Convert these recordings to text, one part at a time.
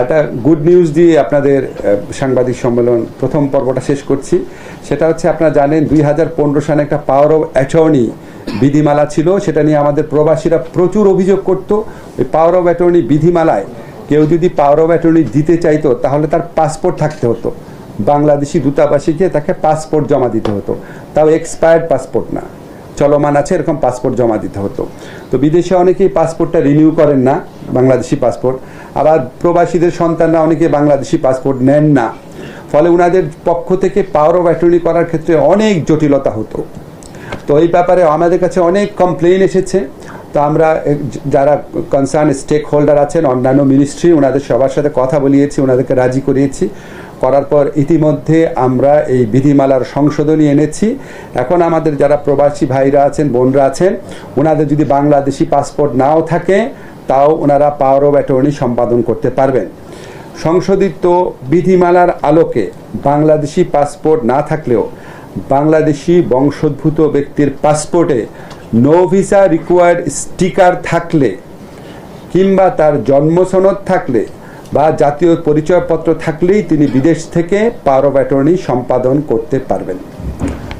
একটা good news দিয়ে আপনাদের সাংবাদিক সম্মেলন প্রথম পর্বটা শেষ করছি। সেটা হচ্ছে আপনারা জানেন, দুই হাজার পনেরো সালে একটা পাওয়ার অফ অ্যাটর্নি বিধিমালা ছিল। সেটা নিয়ে আমাদের প্রবাসীরা প্রচুর অভিযোগ করত। ওই পাওয়ার অফ অ্যাটর্নি বিধিমালায় কেউ যদি পাওয়ার অফ অ্যাটর্নি দিতে চাইতো, তাহলে তার পাসপোর্ট থাকতে হতো। বাংলাদেশি দূতাবাসে গিয়ে তাকে পাসপোর্ট জমা দিতে হতো। তাও এক্সপায়ার্ড পাসপোর্ট না। চলমান আছে, এরকম পাসপোর্ট জমা দিতে হতো। তো বিদেশে অনেকেই পাসপোর্টটা রিনিউ করেন না, বাংলাদেশি পাসপোর্ট আবার প্রবাসীদের সন্তানরা অনেকে বাংলাদেশি পাসপোর্ট নেন না। ফলে ওনাদের পক্ষ থেকে পাওয়ার অফ অ্যাটর্নি করার ক্ষেত্রে অনেক জটিলতা হতো। তো এই ব্যাপারে আমাদের কাছে অনেক কমপ্লেইন এসেছে। তো আমরা যারা কনসার্ন স্টেক হোল্ডার আছেন, অন্যান্য মিনিস্ট্রি ওনাদের সবার সাথে কথা বলিয়েছি ওনাদেরকে রাজি করিয়েছি। করার পর ইতিমধ্যে আমরা এই বিধিমালার সংশোধনী এনেছি। এখন আমাদের যারা প্রবাসী ভাইরা আছেন, বোনরা আছেন ওনাদের যদি বাংলাদেশি পাসপোর্ট নাও থাকে তাও ওনারা পাওয়ার অফ অ্যাটর্নি সম্পাদন করতে পারবেন। সংশোধিত বিধিমালার আলোকে বাংলাদেশি পাসপোর্ট না থাকলেও বাংলাদেশি বংশোদ্ভূত ব্যক্তির পাসপোর্টে নো ভিসা রিকোয়ার্ড স্টিকার থাকলে কিংবা তার জন্ম সনদ থাকলে বা জাতীয় পরিচয়পত্র থাকলেই তিনি বিদেশ থেকে পাওয়ার অফ অ্যাটর্নি সম্পাদন করতে পারবেন।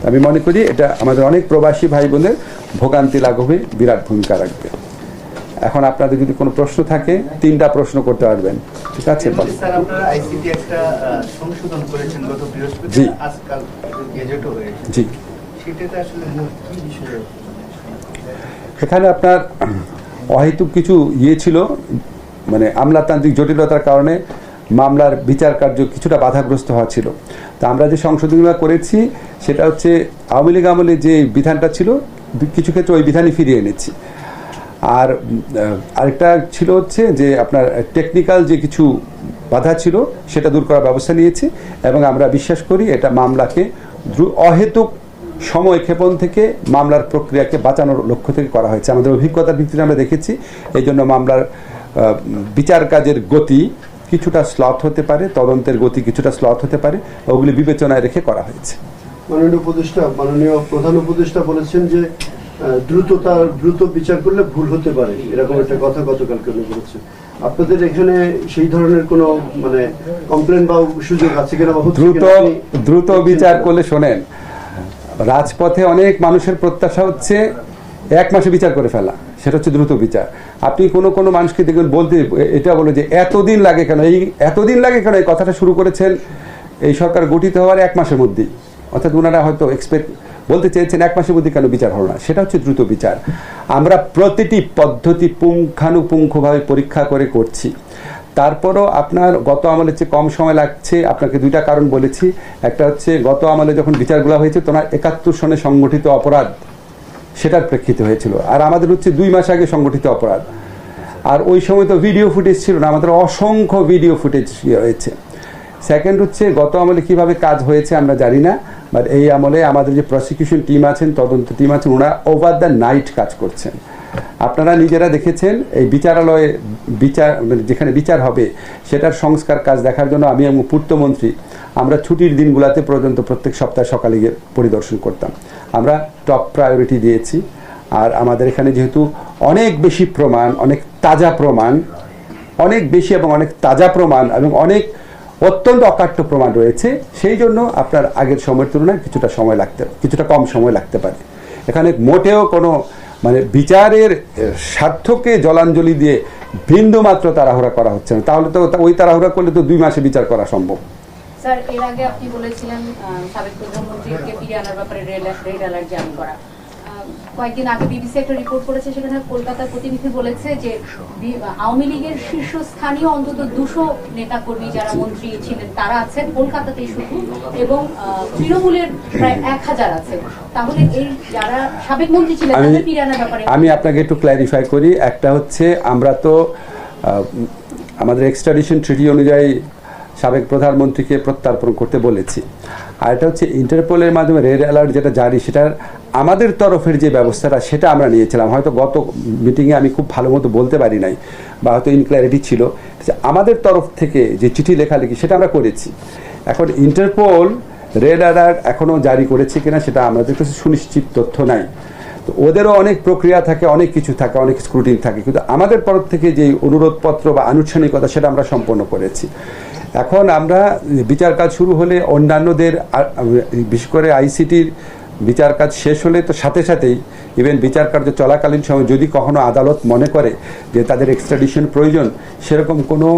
আমি মনে করি এটা আমাদের অনেক প্রবাসী ভাই বোনের ভোগান্তি লাঘবে, বিরাট ভূমিকা রাখবে। এখন আপনাদের যদি কোনো প্রশ্ন থাকে তিনটা প্রশ্ন করতে পারবেন। ঠিক আছে জি। জি। এখানে আপনার অহেতুক কিছু ইয়ে ছিল মানে আমলাতান্ত্রিক জটিলতার কারণে মামলার বিচার কার্য কিছুটা বাধাগ্রস্ত হওয়া ছিল। তা আমরা যে সংশোধনীগুলো করেছি সেটা হচ্ছে আওয়ামী লীগ আমলে যে বিধানটা ছিল কিছু ক্ষেত্রে ওই বিধানই ফিরিয়ে এনেছি। আর আরেকটা ছিল হচ্ছে যে আপনার টেকনিক্যাল যে কিছু বাধা ছিল, সেটা দূর করার ব্যবস্থা নিয়েছি এবং আমরা বিশ্বাস করি এটা মামলাকে অহেতুক সময় ক্ষেপণ থেকে মামলার প্রক্রিয়াকে বাঁচানোর লক্ষ্য থেকে করা হয়েছে। আমাদের অভিজ্ঞতার ভিত্তিতে আমরা দেখেছি এই জন্য মামলার বিচার কাজের গতি কিছুটা স্লথ হতে পারে, তদন্তের গতি কিছুটা স্লথ হতে পারে, ওগুলি বিবেচনায় রেখে করা হয়েছে। মাননীয় উপদেষ্টা, মাননীয় প্রধান উপদেষ্টা বলেছেন যে দ্রুততা দ্রুত বিচার করলে ভুল হতে পারে। এরকম একটা কথা গতকালকে উনি বলেছেন। আপনাদের এখানে সেই ধরনের কোনো মানে কমপ্লেন বা সুযোগ আছে কিনা দ্রুত দ্রুত বিচার করলে শোনেন রাজপথে অনেক মানুষের প্রত্যাশা হচ্ছে এক মাসে বিচার করে ফেলা। সেটা হচ্ছে দ্রুত বিচার। আপনি কোনো কোনো মানুষকে দেখবেন বলতে এটা বলে যে এতদিন লাগে কেন? এই এতদিন লাগে কেন এই কথাটা শুরু করেছেন? এই সরকার গঠিত হওয়ার এক মাসের মধ্যেই। অর্থাৎ ওনারা হয়তো এক্সপেক্ট বলতে চেয়েছেন, এক মাসের মধ্যে কেন বিচার হলো না? সেটা হচ্ছে দ্রুত বিচার। আমরা প্রতিটি পদ্ধতি পুঙ্খানুপুঙ্খভাবে পরীক্ষা করে করছি। তারপরও আপনার গত আমলের চেয়ে কম সময় লাগছে, আপনাকে দুইটা কারণ বলেছি। একটা হচ্ছে, গত আমলে যখন বিচারগুলো হয়েছে তোমার একাত্তর সনে সংগঠিত অপরাধ সেটার প্রেক্ষিতে হয়েছিল। আর আমাদের হচ্ছে দুই মাস আগে সংগঠিত অপরাধ। আর ওই সময় তো ভিডিও ফুটেজ ছিল না, আমাদের অসংখ্য ভিডিও ফুটেজ হয়েছে। সেকেন্ড হচ্ছে, গত আমলে কীভাবে কাজ হয়েছে আমরা জানি না। বাট এই আমলে আমাদের যে প্রসিকিউশন টিম আছেন, তদন্ত টিম আছেন, ওনারা ওভার দ্য নাইট কাজ করছেন। আপনারা নিজেরা দেখেছেন, এই বিচারালয়ে বিচার মানে যেখানে বিচার হবে, সেটার সংস্কার কাজ দেখার জন্য আমি এবং পূর্তমন্ত্রী, আমরা ছুটির দিনগুলোতে পর্যন্ত প্রত্যেক সপ্তাহে সকালে গিয়ে পরিদর্শন করতাম। আমরা টপ প্রায়োরিটি দিয়েছি। আর আমাদের এখানে যেহেতু অনেক বেশি প্রমাণ, অনেক তাজা প্রমাণ, অনেক বেশি এবং অনেক তাজা প্রমাণ এবং অনেক অত্যন্ত অকাট্য প্রমাণ রয়েছে। সেই জন্য আপনার আগের সময়ের তুলনায় কিছুটা সময় লাগতে, কিছুটা কম সময় লাগতে পারে। এখানে মোটেও কোনো মানে বিচারের স্বার্থকে জলাঞ্জলি দিয়ে বিন্দু মাত্র তাড়াহুড়া করা হচ্ছে না। তাহলে তো ওই তাড়াহুড়া করলে তো দুই মাসে বিচার করা সম্ভব। স্যার, এর আগে আপনি বলেছিলেন সাবেক প্রধানমন্ত্রীকে ফিরিয়ে আনার ব্যাপারে রেড অ্যালার্ট জারি করা। কয়েকদিন আগে বিবিসি একটা রিপোর্ট করেছে সেখানে কলকাতার প্রতিনিধি বলেছে যে আওয়ামী লীগের শীর্ষস্থানীয় অন্তত দুশো নেতাকর্মী যারা মন্ত্রী ছিলেন তারা আছেন কলকাতাতেই শুধু এবং তৃণমূলের প্রায় এক হাজার আছে। তাহলে এই যারা সাবেক মন্ত্রী ছিলেন আমি তাদের আনার ব্যাপারে আমি আপনাকে একটু ক্ল্যারিফাই করি। একটা হচ্ছে আমরা তো আমাদের এক্সট্রাডিশন ট্রিটি অনুযায়ী সাবেক প্রধানমন্ত্রীকে প্রত্যার্পণ করতে বলেছি। আর এটা হচ্ছে ইন্টারপোলের মাধ্যমে রেড অ্যালার্ট যেটা জারি সেটার আমাদের তরফের যে ব্যবস্থাটা, সেটা আমরা নিয়েছিলাম। হয়তো গত মিটিংয়ে আমি খুব ভালো মতো বলতে পারি নাই, বা হয়তো ইনক্ল্যারিটি ছিল। আমাদের তরফ থেকে যে চিঠি লেখালেখি, সেটা আমরা করেছি। এখন ইন্টারপোল রেড অ্যালার্ট এখনও জারি করেছে কিনা, সেটা আমাদের কাছে সুনিশ্চিত তথ্য নাই। তো ওদেরও অনেক প্রক্রিয়া থাকে, অনেক কিছু থাকে, অনেক স্ক্রুটিন থাকে। কিন্তু আমাদের তরফ থেকে যে অনুরোধপত্র বা আনুষ্ঠানিকতা, সেটা আমরা সম্পন্ন করেছি। এখন আমরা বিচার কাজ শুরু হলে অন্যান্যদের বিশেষ করে আইসিটির বিচার কাজ শেষ হলে তো সাথে সাথেই ইভেন বিচার কার্য চলাকালীন সময় যদি কখনো আদালত মনে করে যে তাদের এক্সট্রাডিশন প্রয়োজন, সেরকম কোনো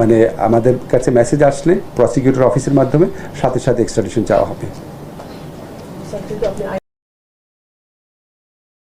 মানে আমাদের কাছে মেসেজ আসলে প্রসিকিউটর অফিসের মাধ্যমে সাথে সাথে এক্সট্রাডিশন চাওয়া হবে।